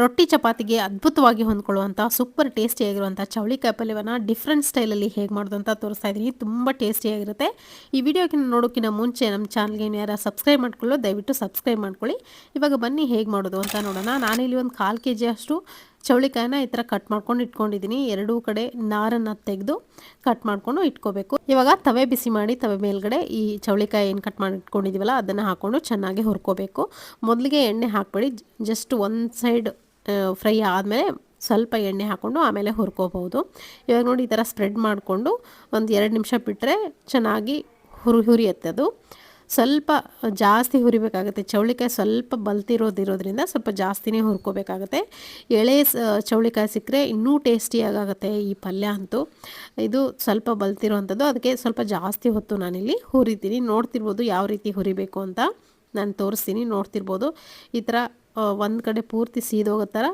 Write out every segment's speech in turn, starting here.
ರೊಟ್ಟಿ ಚಪಾತಿಗೆ ಅದ್ಭುತವಾಗಿ ಹೊಂದ್ಕೊಳ್ಳುವಂಥ ಸೂಪರ್ ಟೇಸ್ಟಿಯಾಗಿರುವಂಥ ಚೌಳಿಕಾಯಿ ಪಲ್ಯವನ್ನು ಡಿಫ್ರೆಂಟ್ ಸ್ಟೈಲಲ್ಲಿ ಹೇಗೆ ಮಾಡೋದು ಅಂತ ತೋರಿಸ್ತಾ ಇದ್ದೀನಿ. ತುಂಬ ಟೇಸ್ಟಿಯಾಗಿರುತ್ತೆ. ಈ ವಿಡಿಯೋಕ್ಕಿಂತ ನೋಡೋಕ್ಕಿಂತ ಮುಂಚೆ ನಮ್ಮ ಚಾನಲ್ಗೆ ಯಾರು ಸಬ್ಸ್ಕ್ರೈಬ್ ಮಾಡ್ಕೊಳ್ಳೋ ದಯವಿಟ್ಟು ಸಬ್ಸ್ಕ್ರೈಬ್ ಮಾಡ್ಕೊಳ್ಳಿ. ಇವಾಗ ಬನ್ನಿ ಹೇಗೆ ಮಾಡೋದು ಅಂತ ನೋಡೋಣ. ನಾನಿಲ್ಲಿ ಒಂದು ಕಾಲು ಕೆ ಜಿ ಅಷ್ಟು ಚೌಳಿಕಾಯಿನ ಈ ಥರ ಕಟ್ ಮಾಡ್ಕೊಂಡು ಇಟ್ಕೊಂಡಿದ್ದೀನಿ. ಎರಡೂ ಕಡೆ ನಾರನ್ನು ತೆಗೆದು ಕಟ್ ಮಾಡ್ಕೊಂಡು ಇಟ್ಕೋಬೇಕು. ಇವಾಗ ತವೆ ಬಿಸಿ ಮಾಡಿ ತವೆ ಮೇಲ್ಗಡೆ ಈ ಚೌಳಿಕಾಯಿ ಏನು ಕಟ್ ಮಾಡಿ ಇಟ್ಕೊಂಡಿದ್ದೀವಲ್ಲ ಅದನ್ನು ಹಾಕ್ಕೊಂಡು ಚೆನ್ನಾಗಿ ಹುರ್ಕೋಬೇಕು. ಮೊದಲಿಗೆ ಎಣ್ಣೆ ಹಾಕ್ಬೇಡಿ. ಜಸ್ಟ್ ಒಂದು ಸೈಡ್ ಫ್ರೈ ಆದಮೇಲೆ ಸ್ವಲ್ಪ ಎಣ್ಣೆ ಹಾಕ್ಕೊಂಡು ಆಮೇಲೆ ಹುರ್ಕೋಬಹುದು. ಇವಾಗ ನೋಡಿ ಈ ಥರ ಸ್ಪ್ರೆಡ್ ಮಾಡಿಕೊಂಡು ಒಂದು ಎರಡು ನಿಮಿಷ ಬಿಟ್ಟರೆ ಚೆನ್ನಾಗಿ ಹುರಿ, ಹುರಿಯುತ್ತೆ ಅದು. ಸ್ವಲ್ಪ ಜಾಸ್ತಿ ಹುರಿಬೇಕಾಗುತ್ತೆ. ಚೌಳಿಕಾಯಿ ಸ್ವಲ್ಪ ಬಲ್ತಿರೋದಿರೋದ್ರಿಂದ ಸ್ವಲ್ಪ ಜಾಸ್ತಿನೇ ಹುರ್ಕೋಬೇಕಾಗುತ್ತೆ. ಎಳೆ ಚೌಳಿಕಾಯಿ ಸಿಕ್ಕರೆ ಇನ್ನೂ ಟೇಸ್ಟಿಯಾಗುತ್ತೆ ಈ ಪಲ್ಯ ಅಂತೂ. ಇದು ಸ್ವಲ್ಪ ಬಲ್ತಿರೋವಂಥದ್ದು ಅದಕ್ಕೆ ಸ್ವಲ್ಪ ಜಾಸ್ತಿ ಹೊತ್ತು ನಾನಿಲ್ಲಿ ಹುರಿತೀನಿ. ನೋಡ್ತಿರ್ಬೋದು ಯಾವ ರೀತಿ ಹುರಿಬೇಕು ಅಂತ. ನಾನು ತೋರಿಸ್ತೀನಿ. ನೋಡ್ತಿರ್ಬೋದು. ಈ ಥರ ಒಂದು ಕಡೆ ಪೂರ್ತಿ ಸೀದೋಗೋ ಥರ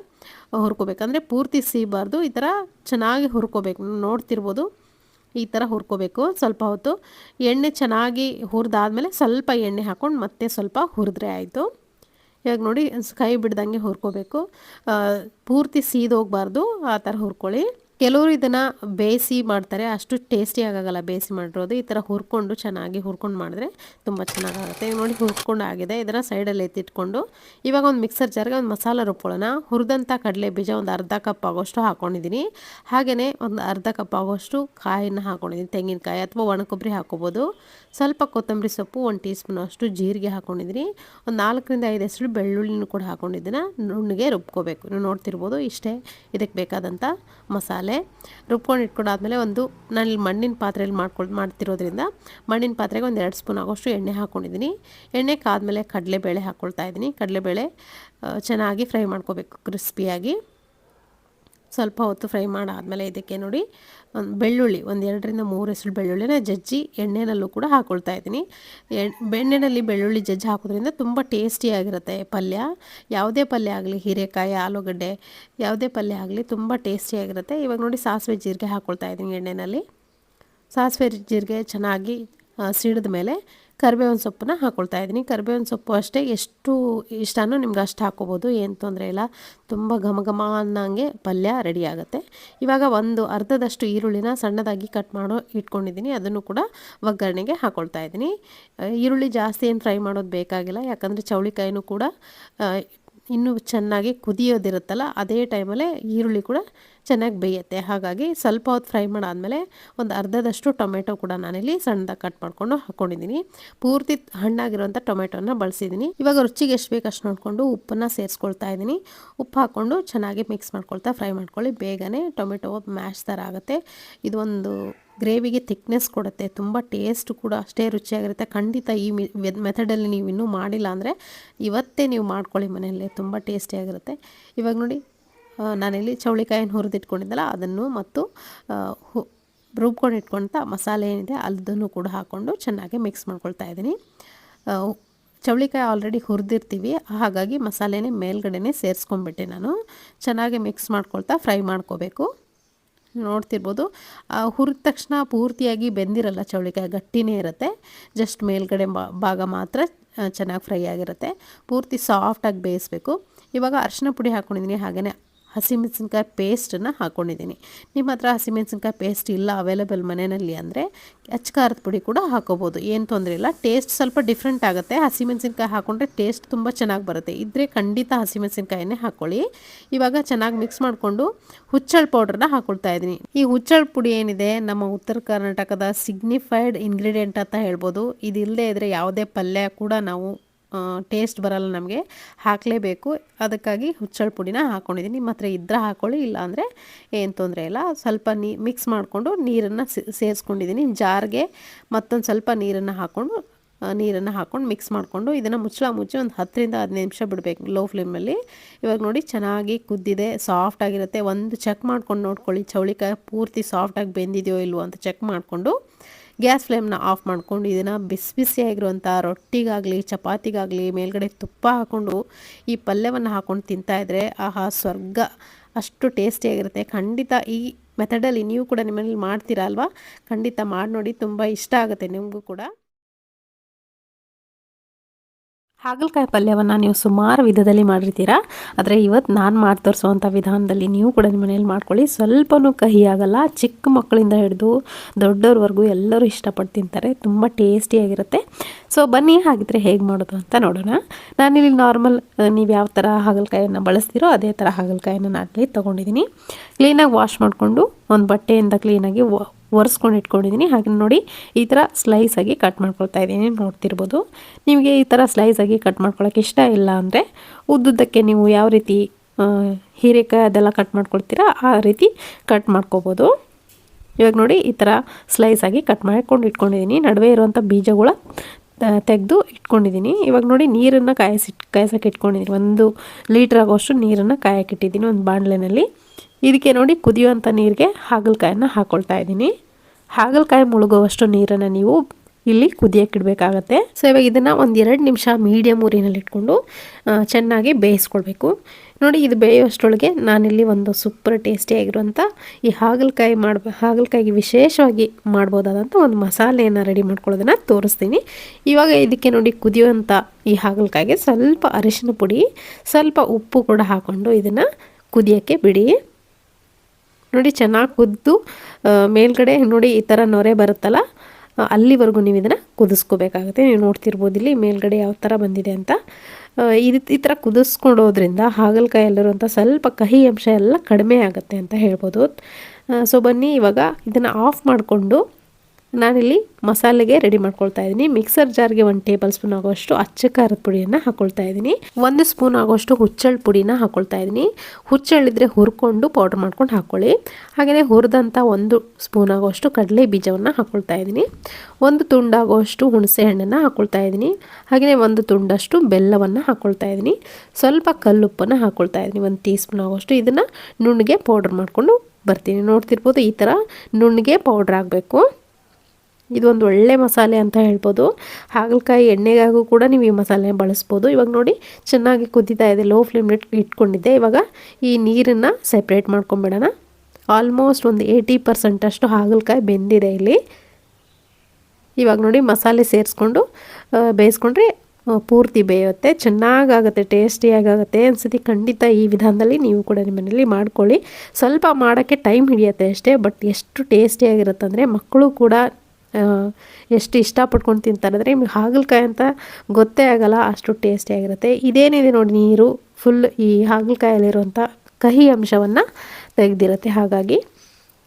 ಹುರ್ಕೋಬೇಕಂದ್ರೆ ಪೂರ್ತಿ ಸೀಬಾರ್ದು, ಈ ಥರ ಚೆನ್ನಾಗಿ ಹುರ್ಕೋಬೇಕು. ನೋಡ್ತಿರ್ಬೋದು, ಈ ಥರ ಹುರ್ಕೋಬೇಕು ಸ್ವಲ್ಪ ಹೊತ್ತು. ಎಣ್ಣೆ ಚೆನ್ನಾಗಿ ಹುರಿದಾದ್ಮೇಲೆ ಸ್ವಲ್ಪ ಎಣ್ಣೆ ಹಾಕ್ಕೊಂಡು ಮತ್ತೆ ಸ್ವಲ್ಪ ಹುರಿದ್ರೆ ಆಯಿತು. ಇವಾಗ ನೋಡಿ, ಕೈ ಬಿಡ್ದಂಗೆ ಹುರ್ಕೋಬೇಕು. ಪೂರ್ತಿ ಸೀದೋಗಬಾರ್ದು ಆ ಥರ ಹುರ್ಕೊಳ್ಳಿ. ಕೆಲವರು ಇದನ್ನು ಬೇಯಿಸಿ ಮಾಡ್ತಾರೆ, ಅಷ್ಟು ಟೇಸ್ಟಿ ಆಗೋಲ್ಲ ಬೇಯಿಸಿ ಮಾಡಿರೋದು. ಈ ಥರ ಹುರ್ಕೊಂಡು ಚೆನ್ನಾಗಿ ಹುರ್ಕೊಂಡು ಮಾಡಿದ್ರೆ ತುಂಬ ಚೆನ್ನಾಗಾಗುತ್ತೆ. ನೋಡಿ ಹುರ್ಕೊಂಡು ಆಗಿದೆ. ಇದನ್ನು ಸೈಡಲ್ಲಿ ಎತ್ತಿಟ್ಕೊಂಡು ಇವಾಗ ಒಂದು ಮಿಕ್ಸರ್ ಜಾರ್ಗೆ ಒಂದು ಮಸಾಲ ರುಬ್ಕೊಳ್ಳೋಣ. ಹುರಿದಂಥ ಕಡಲೆ ಬೀಜ ಒಂದು ಅರ್ಧ ಕಪ್ ಆಗೋಷ್ಟು ಹಾಕ್ಕೊಂಡಿದ್ದೀನಿ ಹಾಗೆಯೇ ಒಂದು ಅರ್ಧ ಕಪ್ ಆಗೋಷ್ಟು ಕಾಯಿನ ಹಾಕ್ಕೊಂಡಿದ್ದೀನಿ ತೆಂಗಿನಕಾಯಿ ಅಥವಾ ಒಣ ಕೊಬ್ಬರಿ ಹಾಕೋಬೋದು. ಸ್ವಲ್ಪ ಕೊತ್ತಂಬರಿ ಸೊಪ್ಪು, ಒಂದು ಟೀ ಸ್ಪೂನ್ ಅಷ್ಟು ಜೀರಿಗೆ ಹಾಕ್ಕೊಂಡಿದ್ದೀನಿ ಒಂದು ನಾಲ್ಕರಿಂದ ಐದು ಹೆಸರು ಬೆಳ್ಳುಳ್ಳಿನೂ ಕೂಡ ಹಾಕ್ಕೊಂಡಿದ್ದೀನಿ ನುಣ್ಣಗೆ ರುಬ್ಕೋಬೇಕು. ನೀವು ನೋಡ್ತಿರ್ಬೋದು ಇಷ್ಟೇ. ಇದಕ್ಕೆ ಬೇಕಾದಂಥ ಮಸಾಲೆ ರುಬ್ಕೊಂಡು ಇಟ್ಕೊಂಡಾದ್ಮೇಲೆ ಒಂದು ನಾನು ಮಣ್ಣಿನ ಪಾತ್ರೆಯಲ್ಲಿ ಮಾಡ್ಕೊಂಡು ಮಾಡ್ತಿರೋದ್ರಿಂದ ಮಣ್ಣಿನ ಪಾತ್ರೆಗೆ ಒಂದು ಎರಡು ಸ್ಪೂನ್ ಆಗೋಷ್ಟು ಎಣ್ಣೆ ಹಾಕ್ಕೊಂಡಿದ್ದೀನಿ ಎಣ್ಣೆ ಕಾದ್ಮೇಲೆ ಕಡಲೆಬೇಳೆ ಹಾಕ್ಕೊಳ್ತಾ ಇದ್ದೀನಿ. ಕಡಲೆಬೇಳೆ ಚೆನ್ನಾಗಿ ಫ್ರೈ ಮಾಡ್ಕೋಬೇಕು, ಕ್ರಿಸ್ಪಿಯಾಗಿ. ಸ್ವಲ್ಪ ಹೊತ್ತು ಫ್ರೈ ಮಾಡಾದಮೇಲೆ ಇದಕ್ಕೆ ನೋಡಿ, ಒಂದು ಬೆಳ್ಳುಳ್ಳಿ, ಒಂದು ಎರಡರಿಂದ ಮೂರು ಹೆಸರು ಬೆಳ್ಳುಳ್ಳಿನ ಜಜ್ಜಿ ಎಣ್ಣೆನಲ್ಲೂ ಕೂಡ ಹಾಕ್ಕೊಳ್ತಾ ಇದ್ದೀನಿ. ಬೆಣ್ಣೆನಲ್ಲಿ ಬೆಳ್ಳುಳ್ಳಿ ಜಜ್ಜಿ ಹಾಕೋದ್ರಿಂದ ತುಂಬ ಟೇಸ್ಟಿಯಾಗಿರುತ್ತೆ ಪಲ್ಯ. ಯಾವುದೇ ಪಲ್ಯ ಆಗಲಿ, ಹೀರೆಕಾಯಿ, ಆಲೂಗಡ್ಡೆ, ಯಾವುದೇ ಪಲ್ಯ ಆಗಲಿ ತುಂಬ ಟೇಸ್ಟಿಯಾಗಿರುತ್ತೆ ಇವಾಗ ನೋಡಿ ಸಾಸಿವೆ ಜೀರಿಗೆ ಹಾಕ್ಕೊಳ್ತಾ ಇದ್ದೀನಿ ಎಣ್ಣೆಯಲ್ಲಿ ಸಾಸಿವೆ ಜೀರಿಗೆ ಚೆನ್ನಾಗಿ ಸಿಡಿದ ಮೇಲೆ ಕರಿಬೇವಿನ ಸೊಪ್ಪನ್ನ ಹಾಕ್ಕೊಳ್ತಾ ಇದ್ದೀನಿ. ಕರಿಬೇವಿನ ಸೊಪ್ಪು ಅಷ್ಟೇ ಎಷ್ಟು ಇಷ್ಟನೋ ನಿಮ್ಗೆ ಅಷ್ಟು ಹಾಕ್ಕೋಬೋದು ಏನು ತೊಂದರೆ ಇಲ್ಲ. ತುಂಬ ಘಮ ಘಮ ಅನ್ನಂಗೆ ಪಲ್ಯ ರೆಡಿ ಆಗುತ್ತೆ. ಇವಾಗ ಒಂದು ಅರ್ಧದಷ್ಟು ಈರುಳ್ಳಿನ ಸಣ್ಣದಾಗಿ ಕಟ್ ಮಾಡೋ ಇಟ್ಕೊಂಡಿದ್ದೀನಿ. ಅದನ್ನು ಕೂಡ ಒಗ್ಗರಣೆಗೆ ಹಾಕ್ಕೊಳ್ತಾ ಇದ್ದೀನಿ. ಈರುಳ್ಳಿ ಜಾಸ್ತಿ ಏನು ಫ್ರೈ ಮಾಡೋದು ಬೇಕಾಗಿಲ್ಲ. ಯಾಕಂದರೆ ಚೌಳಿಕಾಯಿನೂ ಕೂಡ ಇನ್ನೂ ಚೆನ್ನಾಗಿ ಕುದಿಯೋದಿರುತ್ತಲ್ಲ, ಅದೇ ಟೈಮಲ್ಲೇ ಈರುಳ್ಳಿ ಕೂಡ ಚೆನ್ನಾಗಿ ಬೇಯುತ್ತೆ. ಹಾಗಾಗಿ ಸ್ವಲ್ಪ ಹೊತ್ತು ಫ್ರೈ ಮಾಡಾದಮೇಲೆ ಒಂದು ಅರ್ಧದಷ್ಟು ಟೊಮೆಟೊ ಕೂಡ ನಾನಿಲ್ಲಿ ಸಣ್ಣದಾಗಿ ಕಟ್ ಮಾಡಿಕೊಂಡು ಹಾಕ್ಕೊಂಡಿದ್ದೀನಿ ಪೂರ್ತಿ ಹಣ್ಣಾಗಿರುವಂಥ ಟೊಮೆಟೊನ ಬಳಸಿದ್ದೀನಿ. ಇವಾಗ ರುಚಿಗೆ ಎಷ್ಟು ಬೇಕು ಅಷ್ಟು ನೋಡಿಕೊಂಡು ಉಪ್ಪನ್ನು ಸೇರಿಸ್ಕೊಳ್ತಾ ಇದ್ದೀನಿ. ಉಪ್ಪು ಹಾಕ್ಕೊಂಡು ಚೆನ್ನಾಗಿ ಮಿಕ್ಸ್ ಮಾಡ್ಕೊಳ್ತಾ ಫ್ರೈ ಮಾಡ್ಕೊಳ್ಳಿ. ಬೇಗನೆ ಟೊಮೆಟೊ ಮ್ಯಾಶ್ ಥರ ಆಗುತ್ತೆ. ಇದೊಂದು ಗ್ರೇವಿಗೆ ಥಿಕ್ನೆಸ್ ಕೊಡುತ್ತೆ, ತುಂಬ ಟೇಸ್ಟ್ ಕೂಡ ಅಷ್ಟೇ ರುಚಿಯಾಗಿರುತ್ತೆ. ಖಂಡಿತ ಈ ಮೆಥಡಲ್ಲಿ ನೀವು ಇನ್ನೂ ಮಾಡಿಲ್ಲ ಅಂದರೆ ಇವತ್ತೇ ನೀವು ಮಾಡ್ಕೊಳ್ಳಿ ಮನೆಯಲ್ಲೇ, ತುಂಬ ಟೇಸ್ಟಿಯಾಗಿರುತ್ತೆ. ಇವಾಗ ನೋಡಿ ನಾನಿಲ್ಲಿ ಚೌಳಿಕಾಯಿಯನ್ನು ಹುರಿದಿಟ್ಕೊಂಡಿದ್ದಲ್ಲ, ಅದನ್ನು ಮತ್ತು ರುಬ್ಕೊಂಡು ಇಟ್ಕೊಂತ ಮಸಾಲೆ ಏನಿದೆ ಅದನ್ನು ಕೂಡ ಹಾಕ್ಕೊಂಡು ಚೆನ್ನಾಗಿ ಮಿಕ್ಸ್ ಮಾಡ್ಕೊಳ್ತಾ ಇದ್ದೀನಿ. ಚೌಳಿಕಾಯಿ ಆಲ್ರೆಡಿ ಹುರಿದಿರ್ತೀವಿ, ಹಾಗಾಗಿ ಮಸಾಲೆನೇ ಮೇಲ್ಗಡೆನೇ ಸೇರಿಸ್ಕೊಂಡ್ಬಿಟ್ಟೆ ನಾನು. ಚೆನ್ನಾಗಿ ಮಿಕ್ಸ್ ಮಾಡ್ಕೊಳ್ತಾ ಫ್ರೈ ಮಾಡ್ಕೋಬೇಕು. ನೋಡ್ತಿರ್ಬೋದು. ಹುರಿದ ತಕ್ಷಣ ಪೂರ್ತಿಯಾಗಿ ಬೆಂದಿರಲ್ಲ ಚೌಳಿಕಾಯಿ, ಗಟ್ಟಿನೇ ಇರುತ್ತೆ. ಜಸ್ಟ್ ಮೇಲ್ಗಡೆ ಭಾಗ ಮಾತ್ರ ಚೆನ್ನಾಗಿ ಫ್ರೈ ಆಗಿರುತ್ತೆ. ಪೂರ್ತಿ ಸಾಫ್ಟಾಗಿ ಬೇಯಿಸ್ಬೇಕು. ಇವಾಗ ಅರ್ಶಿನ ಪುಡಿ ಹಾಕ್ಕೊಂಡಿದ್ದೀನಿ ಹಾಗೆಯೇ ಹಸಿಮೆಣಸಿನ್ಕಾಯಿ ಪೇಸ್ಟನ್ನು ಹಾಕ್ಕೊಂಡಿದ್ದೀನಿ ನಿಮ್ಮ ಹತ್ರ ಹಸಿಮೆಣಸಿನ್ಕಾಯಿ ಪೇಸ್ಟ್ ಇಲ್ಲ ಅವೈಲೇಬಲ್ ಮನೆಯಲ್ಲಿ ಅಂದರೆ ಅಚ್ಕಾರದ ಪುಡಿ ಕೂಡ ಹಾಕೋಬೋದು. ಏನು ತೊಂದರೆ ಇಲ್ಲ. ಟೇಸ್ಟ್ ಸ್ವಲ್ಪ ಡಿಫ್ರೆಂಟ್ ಆಗುತ್ತೆ. ಹಸಿಮೆಣಸಿನ್ಕಾಯಿ ಹಾಕ್ಕೊಂಡ್ರೆ ಟೇಸ್ಟ್ ತುಂಬ ಚೆನ್ನಾಗಿ ಬರುತ್ತೆ. ಇದ್ದರೆ ಖಂಡಿತ ಹಸಿಮೆಣಸಿನ್ಕಾಯಿನೇ ಹಾಕ್ಕೊಳ್ಳಿ ಇವಾಗ ಚೆನ್ನಾಗಿ ಮಿಕ್ಸ್ ಮಾಡಿಕೊಂಡು ಹುಚ್ಚಳ ಪೌಡ್ರನ್ನ ಹಾಕ್ಕೊಳ್ತಾ ಇದ್ದೀನಿ. ಈ ಹುಚ್ಚಳ ಪುಡಿ ಏನಿದೆ? ನಮ್ಮ ಉತ್ತರ ಕರ್ನಾಟಕದ ಸಿಗ್ನಿಫೈಡ್ ಇಂಗ್ರೀಡಿಯೆಂಟ್ ಅಂತ ಹೇಳ್ಬೋದು. ಇದಿಲ್ಲದೆ ಇದ್ದರೆ ಯಾವುದೇ ಪಲ್ಯ ಕೂಡ ನಾವು ಟೇಸ್ಟ್ ಬರಲ್ಲ ನಮಗೆ, ಹಾಕಲೇಬೇಕು. ಅದಕ್ಕಾಗಿ ಹುಚ್ಚಳ ಪುಡಿನ ಹಾಕ್ಕೊಂಡಿದ್ದೀನಿ ನಿಮ್ಮ ಹತ್ರ ಇದ್ರೆ ಹಾಕ್ಕೊಳ್ಳಿ ಇಲ್ಲಾಂದರೆ ಏನು ತೊಂದರೆ ಇಲ್ಲ. ಸ್ವಲ್ಪ ನೀ ಮಿಕ್ಸ್ ಮಾಡಿಕೊಂಡು ನೀರನ್ನು ಸೇರಿಸ್ಕೊಂಡಿದ್ದೀನಿ ಜಾರ್ಗೆ ಮತ್ತೊಂದು ಸ್ವಲ್ಪ ನೀರನ್ನು ಹಾಕ್ಕೊಂಡು ನೀರನ್ನು ಹಾಕ್ಕೊಂಡು ಮಿಕ್ಸ್ ಮಾಡಿಕೊಂಡು ಇದನ್ನು ಮುಚ್ಚಳ ಮುಚ್ಚಿ ಒಂದು ಹತ್ತರಿಂದ ಹದಿನೈದು ನಿಮಿಷ ಬಿಡಬೇಕು ಲೋ ಫ್ಲೇಮಲ್ಲಿ ಇವಾಗ ನೋಡಿ ಚೆನ್ನಾಗಿ ಕುದ್ದಿದೆ ಸಾಫ್ಟ್ ಆಗಿರುತ್ತೆ. ಒಂದು ಚೆಕ್ ಮಾಡ್ಕೊಂಡು ನೋಡ್ಕೊಳ್ಳಿ, ಚೌಳಿಕಾಯಿ ಪೂರ್ತಿ ಸಾಫ್ಟಾಗಿ ಬೆಂದಿದೆಯೋ ಇಲ್ವೋ ಅಂತ ಚೆಕ್ ಮಾಡಿಕೊಂಡು. ಗ್ಯಾಸ್ ಫ್ಲೇಮ್ನ ಆಫ್ ಮಾಡ್ಕೊಂಡು ಇದನ್ನು ಬಿಸಿ ಬಿಸಿಯಾಗಿರುವಂಥ ರೊಟ್ಟಿಗಾಗಲಿ, ಚಪಾತಿಗಾಗಲಿ, ಮೇಲ್ಗಡೆ ತುಪ್ಪ ಹಾಕ್ಕೊಂಡು ಈ ಪಲ್ಯವನ್ನು ಹಾಕ್ಕೊಂಡು ತಿಂತಾಯಿದ್ರೆ ಆಹಾ ಸ್ವರ್ಗ. ಅಷ್ಟು ಟೇಸ್ಟಿಯಾಗಿರುತ್ತೆ. ಖಂಡಿತ ಈ ಮೆಥಡಲ್ಲಿ ನೀವು ಕೂಡ ನಿಮ್ಮಲ್ಲಿ ಮಾಡ್ತೀರಾ ಅಲ್ವಾ? ಖಂಡಿತ ಮಾಡಿ ನೋಡಿ ತುಂಬ ಇಷ್ಟ ಆಗುತ್ತೆ ನಿಮಗೂ ಕೂಡ. ಹಾಗಲಕಾಯಿ ಪಲ್ಯವನ್ನು ನೀವು ಸುಮಾರು ವಿಧದಲ್ಲಿ ಮಾಡಿರ್ತೀರಾ? ಆದರೆ ಇವತ್ತು ನಾನು ಮಾಡಿ ತೋರಿಸುವಂಥ ವಿಧಾನದಲ್ಲಿ ನೀವು ಕೂಡ ನಿಮ್ಮ ಮನೇಲಿ ಮಾಡ್ಕೊಳ್ಳಿ. ಸ್ವಲ್ಪನೂ ಕಹಿ ಆಗಲ್ಲ. ಚಿಕ್ಕ ಮಕ್ಕಳಿಂದ ಹಿಡಿದು ದೊಡ್ಡವ್ರವರೆಗೂ ಎಲ್ಲರೂ ಇಷ್ಟಪಟ್ಟು ತಿಂತಾರೆ. ತುಂಬ ಟೇಸ್ಟಿಯಾಗಿರುತ್ತೆ ಸೊ, ಬನ್ನಿ ಹಾಗಿದ್ರೆ ಹೇಗೆ ಮಾಡೋದು ಅಂತ ನೋಡೋಣ. ನಾನಿಲ್ಲಿ ನಾರ್ಮಲ್ ನೀವು ಯಾವ ಥರ ಹಾಗಲಕಾಯನ್ನು ಬಳಸ್ತೀರೋ ಅದೇ ಥರ ಹಾಗಲಕಾಯನ್ನು ನಾನಲ್ಲಿ ತೊಗೊಂಡಿದ್ದೀನಿ ಕ್ಲೀನಾಗಿ ವಾಶ್ ಮಾಡಿಕೊಂಡು ಒಂದು ಬಟ್ಟೆಯಿಂದ ಕ್ಲೀನಾಗಿ ಒರೆಸ್ಕೊಂಡು ಇಟ್ಕೊಂಡಿದ್ದೀನಿ. ಹಾಗೆ ನೋಡಿ, ಈ ಥರ ಸ್ಲೈಸಾಗಿ ಕಟ್ ಮಾಡ್ಕೊಳ್ತಾ ಇದ್ದೀನಿ. ನೋಡ್ತಿರ್ಬೋದು. ನಿಮಗೆ ಈ ಥರ ಸ್ಲೈಸಾಗಿ ಕಟ್ ಮಾಡ್ಕೊಳಕ್ಕೆ ಇಷ್ಟ ಇಲ್ಲ ಅಂದರೆ, ಉದ್ದುದ್ದಕ್ಕೆ ನೀವು ಯಾವ ರೀತಿ ಹೀರೆಕಾಯಿ ಅದೆಲ್ಲ ಕಟ್ ಮಾಡ್ಕೊಳ್ತೀರಾ, ಆ ರೀತಿ ಕಟ್ ಮಾಡ್ಕೋಬೋದು. ಇವಾಗ ನೋಡಿ, ಈ ಥರ ಸ್ಲೈಸಾಗಿ ಕಟ್ ಮಾಡ್ಕೊಂಡು ಇಟ್ಕೊಂಡಿದ್ದೀನಿ. ನಡುವೆ ಇರುವಂಥ ಬೀಜಗಳ ತೆಗೆದು ಇಟ್ಕೊಂಡಿದ್ದೀನಿ. ಇವಾಗ ನೋಡಿ, ನೀರನ್ನು ಕಾಯಿಸಿ ಕಾಯಿಸೋಕೆ ಇಟ್ಕೊಂಡಿದ್ದೀನಿ. ಒಂದು ಲೀಟ್ರ್ ಆಗೋಷ್ಟು ನೀರನ್ನು ಕಾಯಕ್ಕೆ ಇಟ್ಟಿದ್ದೀನಿ. ಒಂದು ಬಾಣಲೆನಲ್ಲಿ. ಇದಕ್ಕೆ ನೋಡಿ ಕುದಿಯುವಂಥ ನೀರಿಗೆ ಹಾಗಲಕಾಯನ್ನು ಹಾಕ್ಕೊಳ್ತಾ ಇದ್ದೀನಿ. ಹಾಗಲಕಾಯಿ ಮುಳುಗುವಷ್ಟು ನೀರನ್ನು ನೀವು ಇಲ್ಲಿ ಕುದಿಯಕ್ಕೆ ಇಡಬೇಕಾಗತ್ತೆ. ಸೊ ಇವಾಗ ಇದನ್ನು ಒಂದು ಎರಡು ನಿಮಿಷ ಮೀಡಿಯಮ್ ಊರಿನಲ್ಲಿ ಇಟ್ಕೊಂಡು ಚೆನ್ನಾಗಿ ಬೇಯಿಸ್ಕೊಳ್ಬೇಕು. ನೋಡಿ, ಇದು ಬೇಯುವಷ್ಟರೊಳಗೆ ನಾನಿಲ್ಲಿ ಒಂದು ಸೂಪರ್ ಟೇಸ್ಟಿಯಾಗಿರುವಂಥ ಈ ಹಾಗಲಕಾಯಿ ಮಾಡ್ಬ, ಹಾಗಲಕಾಯಿಗೆ ವಿಶೇಷವಾಗಿ ಮಾಡ್ಬೋದಾದಂಥ ಒಂದು ಮಸಾಲೆಯನ್ನು ರೆಡಿ ಮಾಡ್ಕೊಳ್ಳೋದನ್ನು ತೋರಿಸ್ತೀನಿ. ಇವಾಗ ಇದಕ್ಕೆ ನೋಡಿ ಕುದಿಯುವಂಥ ಈ ಹಾಗಲಕಾಯಿಗೆ ಸ್ವಲ್ಪ ಅರಿಶಿನ ಪುಡಿ, ಸ್ವಲ್ಪ ಉಪ್ಪು ಕೂಡ ಹಾಕ್ಕೊಂಡು ಇದನ್ನು ಕುದಿಯೋಕ್ಕೆ ಬಿಡಿ. ನೋಡಿ ಚೆನ್ನಾಗಿ ಕುದ್ದು ಮೇಲ್ಗಡೆ ನೋಡಿ ಈ ಥರ ನೊರೆ ಬರುತ್ತಲ್ಲ ಅಲ್ಲಿವರೆಗೂ ನೀವು ಇದನ್ನು ಕುದಿಸ್ಕೋಬೇಕಾಗುತ್ತೆ. ನೀವು ನೋಡ್ತಿರ್ಬೋದು ಇಲ್ಲಿ ಮೇಲ್ಗಡೆ ಯಾವ ಥರ ಬಂದಿದೆ ಅಂತ. ಇದು ಈ ಥರ ಕುದಿಸ್ಕೊಂಡೋದ್ರಿಂದ ಎಲ್ಲರೂ ಸ್ವಲ್ಪ ಕಹಿ ಅಂಶ ಎಲ್ಲ ಕಡಿಮೆ ಆಗುತ್ತೆ ಅಂತ ಹೇಳ್ಬೋದು. ಸೊ ಬನ್ನಿ ಇವಾಗ ಇದನ್ನು ಆಫ್ ಮಾಡಿಕೊಂಡು ನಾನಿಲ್ಲಿ ಮಸಾಲೆಗೆ ರೆಡಿ ಮಾಡ್ಕೊಳ್ತಾ ಇದ್ದೀನಿ. ಮಿಕ್ಸರ್ ಜಾರ್ಗೆ ಒಂದು ಟೇಬಲ್ ಸ್ಪೂನ್ ಆಗೋಷ್ಟು ಅಚ್ಚ ಖಾರದ ಪುಡಿಯನ್ನು ಹಾಕೊಳ್ತಾ ಇದ್ದೀನಿ. ಒಂದು ಸ್ಪೂನ್ ಆಗೋಷ್ಟು ಹುಚ್ಚಳ್ಳು ಪುಡಿನ ಹಾಕೊಳ್ತಾ ಇದ್ದೀನಿ. ಹುಚ್ಚಳ್ಳಿದ್ರೆ ಹುರ್ಕೊಂಡು ಪೌಡರ್ ಮಾಡ್ಕೊಂಡು ಹಾಕ್ಕೊಳ್ಳಿ ಹಾಗೆಯೇ ಹುರಿದಂಥ ಒಂದು ಸ್ಪೂನ್ ಆಗೋಷ್ಟು ಕಡಲೆ ಬೀಜವನ್ನು ಹಾಕೊಳ್ತಾ ಇದ್ದೀನಿ. ಒಂದು ತುಂಡಾಗುವಷ್ಟು ಹುಣಸೆ ಹಣ್ಣನ್ನು ಹಾಕೊಳ್ತಾ ಇದ್ದೀನಿ. ಹಾಗೆಯೇ ಒಂದು ತುಂಡಷ್ಟು ಬೆಲ್ಲವನ್ನು ಹಾಕೊಳ್ತಾ ಇದ್ದೀನಿ. ಸ್ವಲ್ಪ ಕಲ್ಲುಪ್ಪನ್ನು ಹಾಕೊಳ್ತಾ ಇದ್ದೀನಿ. ಒಂದು ಟೀ ಸ್ಪೂನ್ ಆಗೋಷ್ಟು ಇದನ್ನು ನುಣ್ಣಗೆ ಪೌಡರ್ ಮಾಡಿಕೊಂಡು ಬರ್ತೀನಿ. ನೋಡ್ತಿರ್ಬೋದು ಈ ಥರ ನುಣ್ಣಗೆ ಪೌಡ್ರ್ ಆಗಬೇಕು. ಇದೊಂದು ಒಳ್ಳೆ ಮಸಾಲೆ ಅಂತ ಹೇಳ್ಬೋದು. ಹಾಗಲಕಾಯಿ ಎಣ್ಣೆಗಾಗೂ ಕೂಡ ನೀವು ಈ ಮಸಾಲೆ ಬಳಸ್ಬೋದು. ಇವಾಗ ನೋಡಿ, ಚೆನ್ನಾಗಿ ಕುದೀತಾ ಇದೆ ಲೋ ಫ್ಲೇಮ್ ಇಟ್ಕೊಂಡಿದ್ದೆ. ಇವಾಗ ಈ ನೀರನ್ನು ಸೆಪ್ರೇಟ್ ಮಾಡ್ಕೊಂಬಿಡೋಣ. ಆಲ್ಮೋಸ್ಟ್ ಒಂದು ಏಯ್ಟಿ ಪರ್ಸೆಂಟಷ್ಟು ಹಾಗಲಕಾಯಿ ಬೆಂದಿದೆ ಇಲ್ಲಿ. ಇವಾಗ ನೋಡಿ, ಮಸಾಲೆ ಸೇರಿಸ್ಕೊಂಡು ಬೇಯಿಸ್ಕೊಂಡ್ರೆ ಪೂರ್ತಿ ಬೇಯುತ್ತೆ. ಚೆನ್ನಾಗಾಗುತ್ತೆ ಟೇಸ್ಟಿಯಾಗುತ್ತೆ ಅನ್ಸತಿ ಖಂಡಿತ ಈ ವಿಧಾನದಲ್ಲಿ ನೀವು ಕೂಡ ನಿಮ್ಮ ಮನೇಲಿ ಮಾಡ್ಕೊಳ್ಳಿ. ಸ್ವಲ್ಪ ಮಾಡೋಕ್ಕೆ ಟೈಮ್ ಹಿಡಿಯುತ್ತೆ ಅಷ್ಟೇ, ಬಟ್ ಎಷ್ಟು ಟೇಸ್ಟಿಯಾಗಿರುತ್ತೆ ಅಂದರೆ ಮಕ್ಕಳು ಕೂಡ ಎಷ್ಟು ಇಷ್ಟಪಟ್ಕೊಂಡು ತಿಂತಾರೆ ಅಂದರೆ ನಿಮ್ಗೆ ಹಾಗಲಕಾಯಿ ಅಂತ ಗೊತ್ತೇ ಆಗಲ್ಲ, ಅಷ್ಟು ಟೇಸ್ಟಿಯಾಗಿರುತ್ತೆ ಇದೇನಿದೆ ನೋಡಿ, ನೀರು ಫುಲ್ ಈ ಹಾಗಲಕಾಯಲ್ಲಿರುವಂಥ ಕಹಿ ಅಂಶವನ್ನು ತೆಗೆದಿರುತ್ತೆ. ಹಾಗಾಗಿ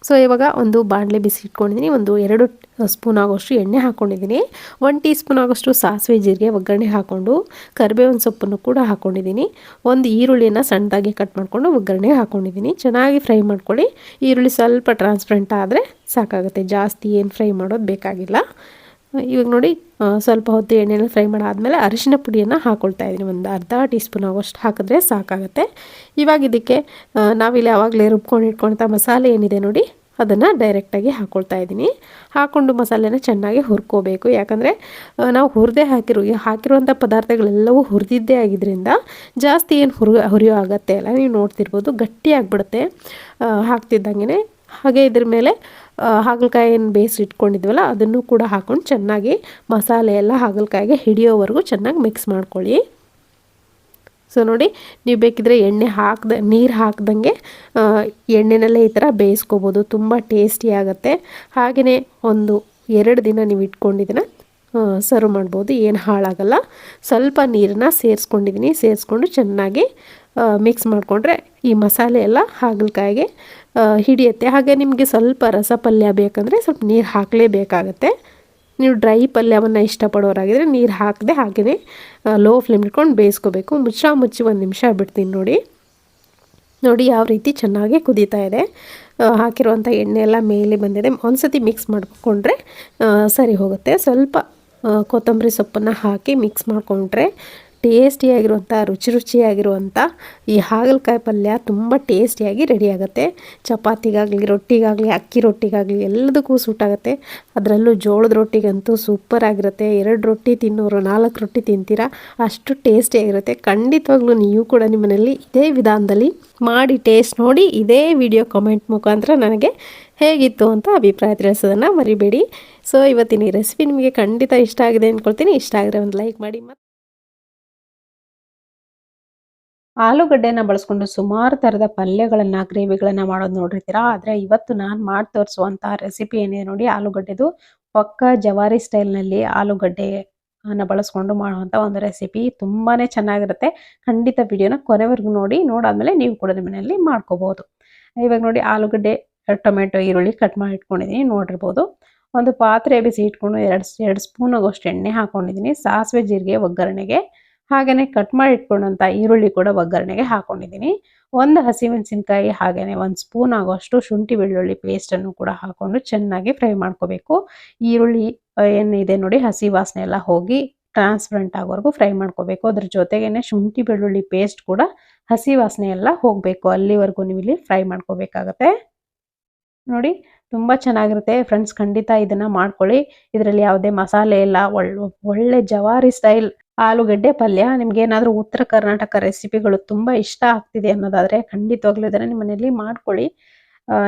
ಸೊ ಇವಾಗ ಒಂದು ಬಾಣಲೆ ಬಿಸಿ ಇಟ್ಕೊಂಡಿದ್ದೀನಿ. ಒಂದು ಎರಡು ಸ್ಪೂನ್ ಆಗೋಷ್ಟು ಎಣ್ಣೆ ಹಾಕ್ಕೊಂಡಿದ್ದೀನಿ ಒನ್ ಟೀ ಸ್ಪೂನ್ ಆಗೋಷ್ಟು ಸಾಸಿವೆ ಜೀರಿಗೆ ಒಗ್ಗರಣೆ ಹಾಕ್ಕೊಂಡು, ಕರಿಬೇವಿನ ಸೊಪ್ಪನ್ನು ಕೂಡ ಹಾಕ್ಕೊಂಡಿದ್ದೀನಿ ಒಂದು ಈರುಳ್ಳಿನ ಸಣ್ಣದಾಗಿ ಕಟ್ ಮಾಡಿಕೊಂಡು ಒಗ್ಗರಣೆ ಹಾಕ್ಕೊಂಡಿದ್ದೀನಿ ಚೆನ್ನಾಗಿ ಫ್ರೈ ಮಾಡ್ಕೊಳ್ಳಿ. ಈರುಳ್ಳಿ ಸ್ವಲ್ಪ ಟ್ರಾನ್ಸ್ಪರೆಂಟ್ ಆದರೆ ಸಾಕಾಗುತ್ತೆ. ಜಾಸ್ತಿ ಏನು ಫ್ರೈ ಮಾಡೋದು ಬೇಕಾಗಿಲ್ಲ. ಇವಾಗ ನೋಡಿ ಸ್ವಲ್ಪ ಹೊತ್ತು ಎಣ್ಣೆನ ಫ್ರೈ ಮಾಡಾದಮೇಲೆ ಅರಿಶಿನ ಪುಡಿಯನ್ನು ಹಾಕ್ಕೊಳ್ತಾ ಇದ್ದೀನಿ. ಒಂದು ಅರ್ಧ ಟೀ ಸ್ಪೂನ್ ಆಗೋಷ್ಟು ಹಾಕಿದ್ರೆ ಸಾಕಾಗುತ್ತೆ. ಇವಾಗ ಇದಕ್ಕೆ ನಾವಿಲ್ಲಿ ಯಾವಾಗಲೇ ರುಬ್ಕೊಂಡು ಇಟ್ಕೊಳ್ತಾ ಮಸಾಲೆ ಏನಿದೆ ನೋಡಿ, ಅದನ್ನು ಡೈರೆಕ್ಟಾಗಿ ಹಾಕ್ಕೊಳ್ತಾ ಇದ್ದೀನಿ. ಹಾಕ್ಕೊಂಡು ಮಸಾಲೆನ ಚೆನ್ನಾಗಿ ಹುರ್ಕೋಬೇಕು. ಯಾಕಂದರೆ ನಾವು ಹುರಿದೇ ಹಾಕಿರೋ ಹಾಕಿರುವಂಥ ಪದಾರ್ಥಗಳೆಲ್ಲವೂ ಹುರಿದಿದ್ದೇ ಆಗಿದ್ದರಿಂದ ಜಾಸ್ತಿ ಏನು ಹುರಿ ಹುರಿಯೋ ಆಗತ್ತೆ ಅಲ್ಲ. ನೀವು ನೋಡ್ತಿರ್ಬೋದು, ಗಟ್ಟಿ ಆಗಿಬಿಡುತ್ತೆ. ಹಾಕ್ತಿದ್ದಂಗೆ ಹಾಗೆ ಇದ್ರ ಮೇಲೆ ಹಾಗಲಕಾಯಿ ಏನು ಬೇಯಿಸಿ ಇಟ್ಕೊಂಡಿದ್ವಲ್ಲ, ಅದನ್ನು ಕೂಡ ಹಾಕೊಂಡು ಚೆನ್ನಾಗಿ ಮಸಾಲೆ ಎಲ್ಲ ಹಾಗಲಕಾಯಿಗೆ ಹಿಡಿಯೋವರೆಗೂ ಚೆನ್ನಾಗಿ ಮಿಕ್ಸ್ ಮಾಡ್ಕೊಳ್ಳಿ. ಸೊ ನೋಡಿ, ನೀವು ಬೇಕಿದ್ರೆ ಎಣ್ಣೆ ಹಾಕ್ದ, ನೀರು ಹಾಕ್ದಂಗೆ ಎಣ್ಣೆನಲ್ಲೇ ಈ ಥರ ಬೇಯಿಸ್ಕೋಬೋದು. ತುಂಬ ಟೇಸ್ಟಿ ಆಗುತ್ತೆ. ಹಾಗೆಯೇ ಒಂದು ಎರಡು ದಿನ ನೀವು ಇಟ್ಕೊಂಡಿದ್ದನ್ನ ಸರ್ವ್ ಮಾಡ್ಬೋದು. ಏನು ಹಾಳಾಗಲ್ಲ. ಸ್ವಲ್ಪ ನೀರನ್ನ ಸೇರಿಸ್ಕೊಂಡಿದ್ದೀನಿ. ಸೇರಿಸ್ಕೊಂಡು ಚೆನ್ನಾಗಿ ಮಿಕ್ಸ್ ಮಾಡಿಕೊಂಡ್ರೆ ಈ ಮಸಾಲೆ ಎಲ್ಲ ಹಾಗಲಕಾಯಿಗೆ ಹಿಡಿಯುತ್ತೆ. ಹಾಗೆ ನಿಮಗೆ ಸ್ವಲ್ಪ ರಸ ಪಲ್ಯ ಬೇಕಂದರೆ ಸ್ವಲ್ಪ ನೀರು ಹಾಕಲೇಬೇಕಾಗತ್ತೆ ನೀವು ಡ್ರೈ ಪಲ್ಯವನ್ನು ಇಷ್ಟಪಡೋರಾಗಿದ್ದರೆ ನೀರು ಹಾಕದೆ ಹಾಗೆಯೇ ಲೋ ಫ್ಲೇಮ್ ಇಟ್ಕೊಂಡು ಬೇಯಿಸ್ಕೋಬೇಕು. ಮುಚ್ಚ ಮುಚ್ಚಿ ಒಂದು ನಿಮಿಷ ಬಿಡ್ತೀನಿ ನೋಡಿ. ನೋಡಿ ಯಾವ ರೀತಿ ಚೆನ್ನಾಗಿ ಕುದೀತಾ ಇದೆ. ಹಾಕಿರುವಂಥ ಎಣ್ಣೆ ಎಲ್ಲ ಮೇಲೆ ಬಂದಿದೆ. ಒಂದು ಸತಿ ಮಿಕ್ಸ್ ಮಾಡಿಕೊಂಡ್ರೆ ಸರಿ ಹೋಗುತ್ತೆ. ಸ್ವಲ್ಪ ಕೊತ್ತಂಬರಿ ಸೊಪ್ಪನ್ನು ಹಾಕಿ ಮಿಕ್ಸ್ ಮಾಡಿಕೊಂಡ್ರೆ ಟೇಸ್ಟಿಯಾಗಿರುವಂಥ, ರುಚಿ ರುಚಿಯಾಗಿರುವಂಥ ಈ ಹಾಗಲಕಾಯಿ ಪಲ್ಯ ತುಂಬ ಟೇಸ್ಟಿಯಾಗಿ ರೆಡಿ ಆಗುತ್ತೆ ಚಪಾತಿಗಾಗಲಿ, ರೊಟ್ಟಿಗಾಗಲಿ, ಅಕ್ಕಿ ರೊಟ್ಟಿಗಾಗಲಿ ಎಲ್ಲದಕ್ಕೂ ಸೂಟ್ ಆಗುತ್ತೆ. ಅದರಲ್ಲೂ ಜೋಳದ ರೊಟ್ಟಿಗಂತೂ ಸೂಪರ್ ಆಗಿರುತ್ತೆ. ಎರಡು ರೊಟ್ಟಿ ತಿನ್ನೋರು, ನಾಲ್ಕು ರೊಟ್ಟಿ ತಿಂತೀರಾ, ಅಷ್ಟು ಟೇಸ್ಟಿಯಾಗಿರುತ್ತೆ. ಖಂಡಿತವಾಗ್ಲೂ ನೀವು ಕೂಡ ನಿಮ್ಮನೇಲಿ ಇದೇ ವಿಧಾನದಲ್ಲಿ ಮಾಡಿ ಟೇಸ್ಟ್ ನೋಡಿ, ಇದೇ ವಿಡಿಯೋ ಕಮೆಂಟ್ ಮುಖಾಂತರ ನನಗೆ ಹೇಗಿತ್ತು ಅಂತ ಅಭಿಪ್ರಾಯ ತಿಳಿಸೋದನ್ನು ಮರಿಬೇಡಿ. ಸೊ ಇವತ್ತಿನ ಈ ರೆಸಿಪಿ ನಿಮಗೆ ಖಂಡಿತ ಇಷ್ಟ ಆಗಿದೆ ಅಂದ್ಕೊಳ್ತೀನಿ. ಇಷ್ಟ ಆಗಿದ್ರೆ ಒಂದು ಲೈಕ್ ಮಾಡಿ. ಆಲೂಗಡ್ಡೆನ ಬಳಸ್ಕೊಂಡು ಸುಮಾರು ತರದ ಪಲ್ಯಗಳನ್ನು, ಗ್ರೇವಿಗಳನ್ನ ಮಾಡೋದು ನೋಡಿರ್ತೀರಾ? ಆದರೆ ಇವತ್ತು ನಾನು ಮಾಡಿ ತೋರಿಸುವಂಥ ರೆಸಿಪಿ ಏನಿದೆ ನೋಡಿ, ಆಲೂಗಡ್ಡೆದು ಪಕ್ಕ ಜವಾರಿ ಸ್ಟೈಲ್ನಲ್ಲಿ ಆಲೂಗಡ್ಡೆ ಅನ್ನ ಬಳಸ್ಕೊಂಡು ಮಾಡುವಂಥ ಒಂದು ರೆಸಿಪಿ ತುಂಬಾನೇ ಚೆನ್ನಾಗಿರುತ್ತೆ. ಖಂಡಿತ ವಿಡಿಯೋನ ಕೊನೆವರೆಗೂ ನೋಡಿ, ನೋಡಾದ್ಮೇಲೆ ನೀವು ಕೂಡ ನಿಮ್ಮ ಮನೆಯಲ್ಲಿ ಮಾಡ್ಕೋಬೋದು. ಇವಾಗ ನೋಡಿ, ಆಲೂಗಡ್ಡೆ, ಟೊಮೆಟೊ, ಈರುಳ್ಳಿ ಕಟ್ ಮಾಡಿ ಇಟ್ಕೊಂಡಿದ್ದೀನಿ ನೋಡಿರ್ಬೋದು. ಒಂದು ಪಾತ್ರೆ ಬಿಸಿ ಇಟ್ಕೊಂಡು ಎರಡು ಎರಡು ಸ್ಪೂನ್ ಆಗೋಷ್ಟು ಎಣ್ಣೆ ಹಾಕೊಂಡಿದ್ದೀನಿ ಸಾಸಿವೆ ಜೀರಿಗೆ ಒಗ್ಗರಣೆಗೆ. ಹಾಗೆಯೇ ಕಟ್ ಮಾಡಿ ಇಟ್ಕೊಂಡಂಥ ಈರುಳ್ಳಿ ಕೂಡ ಒಗ್ಗರಣೆಗೆ ಹಾಕೊಂಡಿದ್ದೀನಿ. ಒಂದು ಹಸಿಮೆಣಸಿನ್ಕಾಯಿ ಹಾಗೆಯೇ ಒಂದು ಸ್ಪೂನ್ ಆಗೋಷ್ಟು ಶುಂಠಿ ಬೆಳ್ಳುಳ್ಳಿ ಪೇಸ್ಟನ್ನು ಕೂಡ ಹಾಕೊಂಡು ಚೆನ್ನಾಗಿ ಫ್ರೈ ಮಾಡ್ಕೋಬೇಕು. ಈರುಳ್ಳಿ ಏನಿದೆ ನೋಡಿ ಹಸಿ ವಾಸನೆ ಎಲ್ಲ ಹೋಗಿ ಟ್ರಾನ್ಸ್ಪರೆಂಟ್ ಆಗೋವರೆಗೂ ಫ್ರೈ ಮಾಡ್ಕೋಬೇಕು. ಅದ್ರ ಜೊತೆಗೇನೆ ಶುಂಠಿ ಬೆಳ್ಳುಳ್ಳಿ ಪೇಸ್ಟ್ ಕೂಡ ಹಸಿ ವಾಸನೆ ಎಲ್ಲ ಹೋಗಬೇಕು. ಅಲ್ಲಿವರೆಗೂ ನೀವು ಇಲ್ಲಿ ಫ್ರೈ ಮಾಡ್ಕೋಬೇಕಾಗತ್ತೆ. ನೋಡಿ ತುಂಬ ಚೆನ್ನಾಗಿರುತ್ತೆ. ಫ್ರೆಂಡ್ಸ್ ಖಂಡಿತ ಇದನ್ನ ಮಾಡ್ಕೊಳ್ಳಿ. ಇದರಲ್ಲಿ ಯಾವುದೇ ಮಸಾಲೆ ಇಲ್ಲ. ಒಳ್ಳೆ ಜವಾರಿ ಸ್ಟೈಲ್ ಆಲೂಗಡ್ಡೆ ಪಲ್ಯ, ನಿಮ್ಗೆ ಏನಾದರೂ ಉತ್ತರ ಕರ್ನಾಟಕ ರೆಸಿಪಿಗಳು ತುಂಬ ಇಷ್ಟ ಆಗ್ತಿದೆ ಅನ್ನೋದಾದರೆ ಖಂಡಿತವಾಗ್ಲೂ ಇದನ್ನು ನಿಮ್ಮ ಮನೆಯಲ್ಲಿ ಮಾಡ್ಕೊಳ್ಳಿ.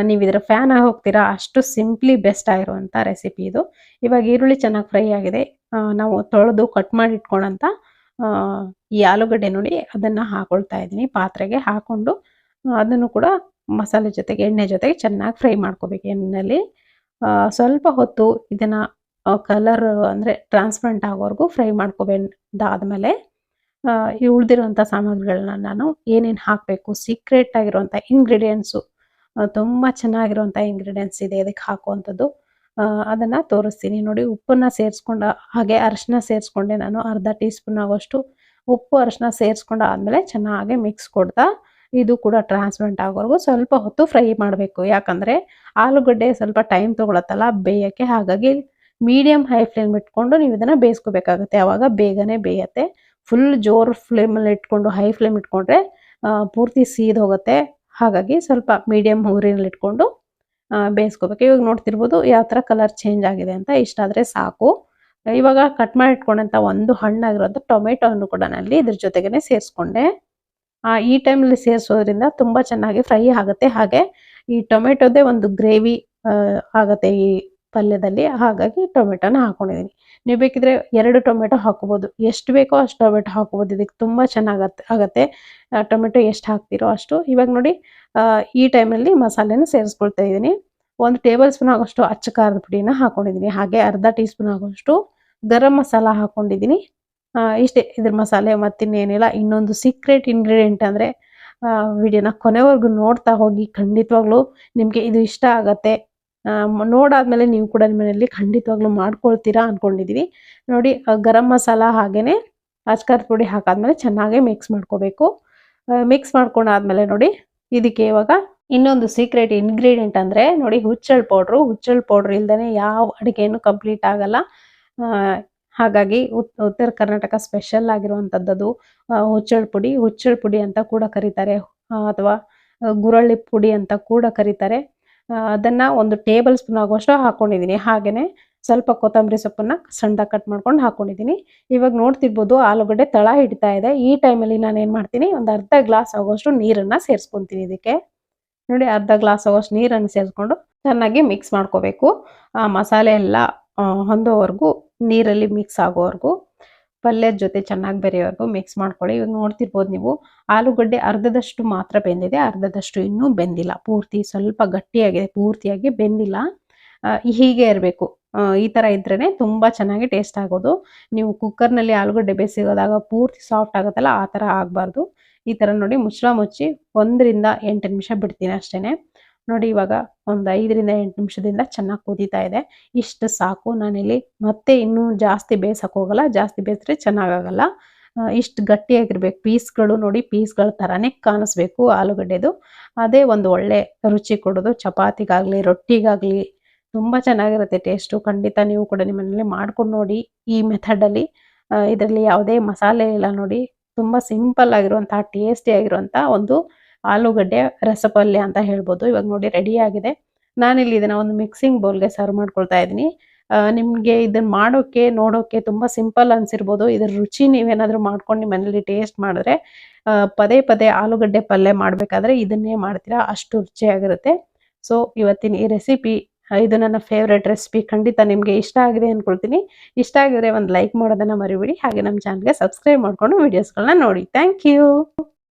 ನೀವು ಇದರ ಫ್ಯಾನ್ ಆಗಿ ಹೋಗ್ತೀರಾ, ಅಷ್ಟು ಸಿಂಪ್ಲಿ ಬೆಸ್ಟ್ ಆಗಿರುವಂಥ ರೆಸಿಪಿ ಇದು. ಇವಾಗ ಈರುಳ್ಳಿ ಚೆನ್ನಾಗಿ ಫ್ರೈ ಆಗಿದೆ. ನಾವು ತೊಳೆದು ಕಟ್ ಮಾಡಿ ಇಟ್ಕೊಳಂತ ಈ ಆಲೂಗಡ್ಡೆ ನೋಡಿ ಅದನ್ನು ಹಾಕೊಳ್ತಾ ಇದ್ದೀನಿ. ಪಾತ್ರೆಗೆ ಹಾಕೊಂಡು ಅದನ್ನು ಕೂಡ ಮಸಾಲೆ ಜೊತೆಗೆ, ಎಣ್ಣೆ ಜೊತೆಗೆ ಚೆನ್ನಾಗಿ ಫ್ರೈ ಮಾಡ್ಕೋಬೇಕು ಎಣ್ಣೆಯಲ್ಲಿ ಸ್ವಲ್ಪ ಹೊತ್ತು ಇದನ್ನು ಕಲರ್ ಅಂದರೆ ಟ್ರಾನ್ಸ್ಪರೆಂಟ್ ಆಗೋವರೆಗೂ ಫ್ರೈ ಮಾಡ್ಕೋಬೇಕಾದ್ಮೇಲೆ ಈ ಉಳಿದಿರುವಂಥ ಸಾಮಗ್ರಿಗಳನ್ನ ನಾನು ಏನೇನು ಹಾಕಬೇಕು ಸೀಕ್ರೆಟ್ ಆಗಿರುವಂಥ ಇಂಗ್ರೀಡಿಯೆಂಟ್ಸು ತುಂಬ ಚೆನ್ನಾಗಿರುವಂಥ ಇಂಗ್ರೀಡಿಯೆಂಟ್ಸ್ ಇದೆ ಅದಕ್ಕೆ ಹಾಕುವಂಥದ್ದು. ಅದನ್ನು ತೋರಿಸ್ತೀನಿ. ನೋಡಿ, ಉಪ್ಪನ್ನು ಸೇರಿಸ್ಕೊಂಡು ಹಾಗೆ ಅರಿಶಿನ ಸೇರಿಸ್ಕೊಂಡೆ ನಾನು ಅರ್ಧ ಟೀ ಸ್ಪೂನ್ ಆಗೋಷ್ಟು ಉಪ್ಪು ಅರಿಶಿನ ಸೇರಿಸ್ಕೊಂಡು ಆದಮೇಲೆ ಚೆನ್ನಾಗಿ ಮಿಕ್ಸ್ ಕೊಡ್ತಾ ಇದು ಕೂಡ ಟ್ರಾನ್ಸ್ಪರೆಂಟ್ ಆಗೋವರೆಗೂ ಸ್ವಲ್ಪ ಹೊತ್ತು ಫ್ರೈ ಮಾಡಬೇಕು. ಯಾಕಂದರೆ ಆಲೂಗಡ್ಡೆ ಸ್ವಲ್ಪ ಟೈಮ್ ತೊಗೊಳತ್ತಲ್ಲ, ಬೇಯೋಕ್ಕೆ ಹಾಗಾಗಿ ಮೀಡಿಯಮ್ ಹೈ ಫ್ಲೇಮ್ ಇಟ್ಕೊಂಡು ನೀವು ಇದನ್ನು ಬೇಯಿಸ್ಕೋಬೇಕಾಗುತ್ತೆ. ಆವಾಗ ಬೇಗನೆ ಬೇಯತ್ತೆ. ಫುಲ್ ಜೋರು ಫ್ಲೇಮಲ್ಲಿ ಇಟ್ಕೊಂಡು ಹೈ ಫ್ಲೇಮ್ ಇಟ್ಕೊಂಡ್ರೆ ಪೂರ್ತಿ ಸೀದ್ ಹೋಗುತ್ತೆ. ಹಾಗಾಗಿ ಸ್ವಲ್ಪ ಮೀಡಿಯಂ ಊರಿನಲ್ಲಿ ಇಟ್ಕೊಂಡು ಬೇಯಿಸ್ಕೋಬೇಕು. ಇವಾಗ ನೋಡ್ತಿರ್ಬೋದು ಯಾವ ಥರ ಕಲರ್ ಚೇಂಜ್ ಆಗಿದೆ ಅಂತ. ಇಷ್ಟಾದರೆ ಸಾಕು. ಇವಾಗ ಕಟ್ ಮಾಡಿ ಇಟ್ಕೊಂಡಂಥ ಒಂದು ಹಣ್ಣಾಗಿರೋಂಥ ಟೊಮೆಟೊವನ್ನು ಕೂಡ ನಲ್ಲಿ ಇದ್ರ ಜೊತೆಗೇ ಸೇರಿಸ್ಕೊಂಡೆ. ಈ ಟೈಮಲ್ಲಿ ಸೇರಿಸೋದ್ರಿಂದ ತುಂಬ ಚೆನ್ನಾಗಿ ಫ್ರೈ ಆಗುತ್ತೆ. ಹಾಗೆ ಈ ಟೊಮೆಟೊದೇ ಒಂದು ಗ್ರೇವಿ ಆಗುತ್ತೆ ಈ ಪಲ್ಯದಲ್ಲಿ ಹಾಗಾಗಿ ಟೊಮೆಟೊನ ಹಾಕೊಂಡಿದ್ದೀನಿ ನೀವು ಬೇಕಿದ್ರೆ ಎರಡು ಟೊಮೆಟೊ ಹಾಕೋಬೋದು. ಎಷ್ಟು ಬೇಕೋ ಅಷ್ಟು ಟೊಮೆಟೊ ಹಾಕೋಬೋದು. ಇದಕ್ಕೆ ತುಂಬ ಚೆನ್ನಾಗತ್ತೆ, ಆಗತ್ತೆ. ಟೊಮೆಟೊ ಎಷ್ಟು ಹಾಕ್ತಿರೋ ಅಷ್ಟು. ಇವಾಗ ನೋಡಿ ಈ ಟೈಮಲ್ಲಿ ಮಸಾಲೆನ ಸೇರಿಸ್ಕೊಳ್ತಾ ಇದ್ದೀನಿ. ಒಂದು ಟೇಬಲ್ ಸ್ಪೂನ್ ಆಗೋಷ್ಟು ಅಚ್ಚ ಖಾರದ ಪುಡಿನ ಹಾಕೊಂಡಿದ್ದೀನಿ ಹಾಗೆ ಅರ್ಧ ಟೀ ಸ್ಪೂನ್ ಆಗೋಷ್ಟು ಗರಂ ಮಸಾಲ ಹಾಕೊಂಡಿದ್ದೀನಿ ಇಷ್ಟೇ ಇದ್ರ ಮಸಾಲೆ ಮತ್ತಿನ್ನೇನಿಲ್ಲ. ಇನ್ನೊಂದು ಸೀಕ್ರೆಟ್ ಇಂಗ್ರೀಡಿಯೆಂಟ್ ಅಂದರೆ ವಿಡಿಯೋನ ಕೊನೆವರೆಗೂ ನೋಡ್ತಾ ಹೋಗಿ. ಖಂಡಿತವಾಗ್ಲೂ ನಿಮಗೆ ಇದು ಇಷ್ಟ ಆಗತ್ತೆ. ನೋಡಾದ್ಮೇಲೆ ನೀವು ಕೂಡ ನಿಮ್ಮ ಮನೆಯಲ್ಲಿ ಖಂಡಿತವಾಗ್ಲೂ ಮಾಡ್ಕೊಳ್ತೀರಾ ಅನ್ಕೊಂಡಿದೀವಿ. ನೋಡಿ ಗರಂ ಮಸಾಲ ಹಾಗೇನೆ ಅಚ್ಕಾರದ ಪುಡಿ ಹಾಕಾದ್ಮೇಲೆ ಚೆನ್ನಾಗಿ ಮಿಕ್ಸ್ ಮಾಡ್ಕೋಬೇಕು. ಮಿಕ್ಸ್ ಮಾಡ್ಕೊಂಡಾದ್ಮೇಲೆ ನೋಡಿ, ಇದಕ್ಕೆ ಇವಾಗ ಇನ್ನೊಂದು ಸೀಕ್ರೆಟ್ ಇಂಗ್ರೀಡಿಯೆಂಟ್ ಅಂದರೆ ನೋಡಿ, ಹುಚ್ಚಳ್ ಪೌಡ್ರು ಹುಚ್ಚಳ್ ಪೌಡ್ರ್ ಇಲ್ದೇ ಯಾವ ಅಡುಗೆನೂ ಕಂಪ್ಲೀಟ್ ಆಗಲ್ಲ. ಹಾಗಾಗಿ ಉತ್, ಉತ್ತರ ಕರ್ನಾಟಕ ಸ್ಪೆಷಲ್ ಆಗಿರುವಂಥದ್ದು ಹುಚ್ಚಳ್ ಪುಡಿ. ಹುಚ್ಚಳ್ ಪುಡಿ ಅಂತ ಕೂಡ ಕರೀತಾರೆ. ಅಥವಾ ಗುರಳ್ಳಿ ಪುಡಿ ಅಂತ ಕೂಡ ಕರೀತಾರೆ. ಅದನ್ನ ಒಂದು ಟೇಬಲ್ ಸ್ಪೂನ್ ಆಗುವಷ್ಟು ಹಾಕೊಂಡಿದ್ದೀನಿ. ಹಾಗೇನೆ ಸ್ವಲ್ಪ ಕೊತ್ತಂಬರಿ ಸೊಪ್ಪನ್ನ ಸಣ್ಣದಾಗಿ ಕಟ್ ಮಾಡ್ಕೊಂಡು ಹಾಕೊಂಡಿದ್ದೀನಿ. ಇವಾಗ ನೋಡ್ತಿರ್ಬೋದು ಆಲೂಗಡ್ಡೆ ತಳ ಹಿಡಿತಾ ಇದೆ. ಈ ಟೈಮಲ್ಲಿ ನಾನು ಏನು ಮಾಡ್ತೀನಿ, ಒಂದು ಅರ್ಧ ಗ್ಲಾಸ್ ಆಗೋಷ್ಟು ನೀರನ್ನ ಸೇರಿಸ್ಕೊಂತೀನಿ ಇದಕ್ಕೆ. ನೋಡಿ, ಅರ್ಧ ಗ್ಲಾಸ್ ಆಗೋಷ್ಟು ನೀರನ್ನು ಸೇರಿಸ್ಕೊಂಡು ಚೆನ್ನಾಗಿ ಮಿಕ್ಸ್ ಮಾಡ್ಕೋಬೇಕು. ಆ ಮಸಾಲೆ ಎಲ್ಲ ಹೊಂದೋವರೆಗೂ ನೀರಲ್ಲಿ ಮಿಕ್ಸ್ ಆಗೋವರೆಗೂ. ಪಲ್ಯದ ಜೊತೆ ಚೆನ್ನಾಗಿ ಬೆರೆಯೋವರೆಗೂ ಮಿಕ್ಸ್ ಮಾಡ್ಕೊಳ್ಳಿ. ಇವಾಗ ನೋಡ್ತಿರ್ಬೋದು ನೀವು, ಆಲೂಗಡ್ಡೆ ಅರ್ಧದಷ್ಟು ಮಾತ್ರ ಬೆಂದಿದೆ, ಅರ್ಧದಷ್ಟು ಇನ್ನೂ ಬೆಂದಿಲ್ಲ. ಪೂರ್ತಿ ಸ್ವಲ್ಪ ಗಟ್ಟಿಯಾಗಿದೆ, ಪೂರ್ತಿಯಾಗಿ ಬೆಂದಿಲ್ಲ. ಹೀಗೆ ಇರಬೇಕು. ಈ ಥರ ಇದ್ರೇ ತುಂಬ ಚೆನ್ನಾಗಿ ಟೇಸ್ಟ್ ಆಗೋದು. ನೀವು ಕುಕ್ಕರ್ನಲ್ಲಿ ಆಲೂಗಡ್ಡೆ ಬೇಯಿಸಿದಾಗ ಪೂರ್ತಿ ಸಾಫ್ಟ್ ಆಗುತ್ತಲ್ಲ, ಆ ಥರ ಆಗಬಾರ್ದು. ಈ ಥರ ನೋಡಿ ಮುಚ್ಚಳ ಮುಚ್ಚಿ ಒಂದರಿಂದ ಎಂಟು ನಿಮಿಷ ಬಿಡ್ತೀನಿ ಅಷ್ಟೇ ನೋಡಿ ಇವಾಗ ಒಂದು ಐದರಿಂದ ಎಂಟು ನಿಮಿಷದಿಂದ ಚೆನ್ನಾಗಿ ಕುದೀತಾ ಇದೆ. ಇಷ್ಟು ಸಾಕು. ನಾನಿಲ್ಲಿ ಮತ್ತೆ ಇನ್ನೂ ಜಾಸ್ತಿ ಬೇಯಿಸಕ್ಕೆ ಹೋಗಲ್ಲ. ಜಾಸ್ತಿ ಬೇಯಿಸಿದ್ರೆ ಚೆನ್ನಾಗಾಗಲ್ಲ. ಇಷ್ಟು ಗಟ್ಟಿಯಾಗಿರ್ಬೇಕು. ಪೀಸ್ಗಳು ನೋಡಿ, ಪೀಸ್ಗಳ ಥರನೇ ಕಾಣಿಸ್ಬೇಕು ಆಲೂಗಡ್ಡೆದು. ಅದೇ ಒಂದು ಒಳ್ಳೆ ರುಚಿ ಕೊಡೋದು. ಚಪಾತಿಗಾಗಲಿ, ರೊಟ್ಟಿಗಾಗಲಿ ತುಂಬ ಚೆನ್ನಾಗಿರುತ್ತೆ ಟೇಸ್ಟು. ಖಂಡಿತ ನೀವು ಕೂಡ ನಿಮ್ಮ ಮನೇಲಿ ಮಾಡ್ಕೊಂಡು ನೋಡಿ ಈ ಮೆಥಡಲ್ಲಿ. ಇದರಲ್ಲಿ ಯಾವುದೇ ಮಸಾಲೆ ಇಲ್ಲ ನೋಡಿ. ತುಂಬ ಸಿಂಪಲ್ ಆಗಿರುವಂತಹ, ಟೇಸ್ಟಿ ಆಗಿರುವಂಥ ಒಂದು ಆಲೂಗಡ್ಡೆ ರಸಪಲ್ಯ ಅಂತ ಹೇಳ್ಬೋದು. ಇವಾಗ ನೋಡಿ ರೆಡಿ ಆಗಿದೆ. ನಾನಿಲ್ಲಿ ಇದನ್ನ ಒಂದು ಮಿಕ್ಸಿಂಗ್ ಬೌಲ್ಗೆ ಸರ್ವ್ ಮಾಡ್ಕೊಳ್ತಾ ಇದ್ದೀನಿ. ನಿಮಗೆ ಇದನ್ನು ಮಾಡೋಕ್ಕೆ ನೋಡೋಕ್ಕೆ ತುಂಬ ಸಿಂಪಲ್ ಅನಿಸಿರ್ಬೋದು. ಇದರ ರುಚಿ ನೀವೇನಾದರೂ ಮಾಡ್ಕೊಂಡು ನಿಮ್ಮ ಮನೇಲಿ ಟೇಸ್ಟ್ ಮಾಡಿದ್ರೆ ಪದೇ ಪದೇ ಆಲೂಗಡ್ಡೆ ಪಲ್ಯ ಮಾಡಬೇಕಾದ್ರೆ ಇದನ್ನೇ ಮಾಡ್ತೀರಾ? ಅಷ್ಟು ರುಚಿಯಾಗಿರುತ್ತೆ. ಸೊ ಇವತ್ತಿನ ಈ ರೆಸಿಪಿ ಇದು ನನ್ನ ಫೇವ್ರೆಟ್ ರೆಸಿಪಿ ಖಂಡಿತ ನಿಮಗೆ ಇಷ್ಟ ಆಗಿದೆ ಅಂದ್ಕೊಳ್ತೀನಿ ಇಷ್ಟ ಆಗಿದ್ರೆ ಒಂದು ಲೈಕ್ ಮಾಡೋದನ್ನು ಮರಿಬೇಡಿ. ಹಾಗೆ ನಮ್ಮ ಚಾನಲ್ಗೆ ಸಬ್ಸ್ಕ್ರೈಬ್ ಮಾಡಿಕೊಂಡು ವೀಡಿಯೋಸ್ಗಳನ್ನ ನೋಡಿ. Thank you